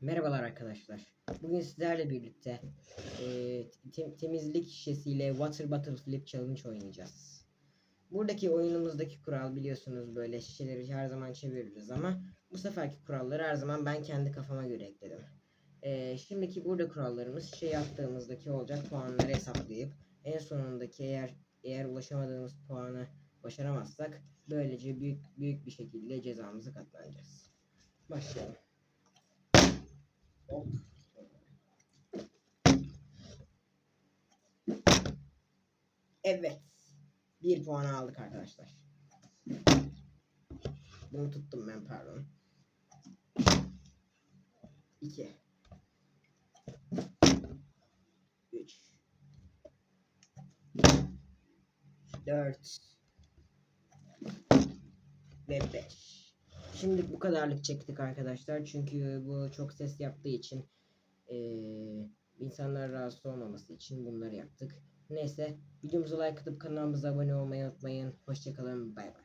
Merhabalar arkadaşlar. Bugün sizlerle birlikte e, tem- temizlik şişesiyle Water Bottle Flip Challenge oynayacağız. Buradaki oyunumuzdaki kural biliyorsunuz böyle şişeleri her zaman çeviririz ama bu seferki kuralları her zaman ben kendi kafama göre ekledim. E, şimdiki burada kurallarımız şişeyi attığımızdaki olacak puanları hesaplayıp en sonundaki eğer eğer ulaşamadığımız puanı başaramazsak böylece büyük büyük bir şekilde cezamızı katlanacağız. Başlayalım. Evet. Bir puan aldık arkadaşlar. Bunu tuttum ben pardon. 2 3 4 ve 5 Şimdi bu kadarlık çektik arkadaşlar. Çünkü bu çok ses yaptığı için eee insanlar rahatsız olmaması için bunları yaptık. Neyse videomuza like atıp kanalımıza abone olmayı unutmayın. Hoşçakalın. Bay bay.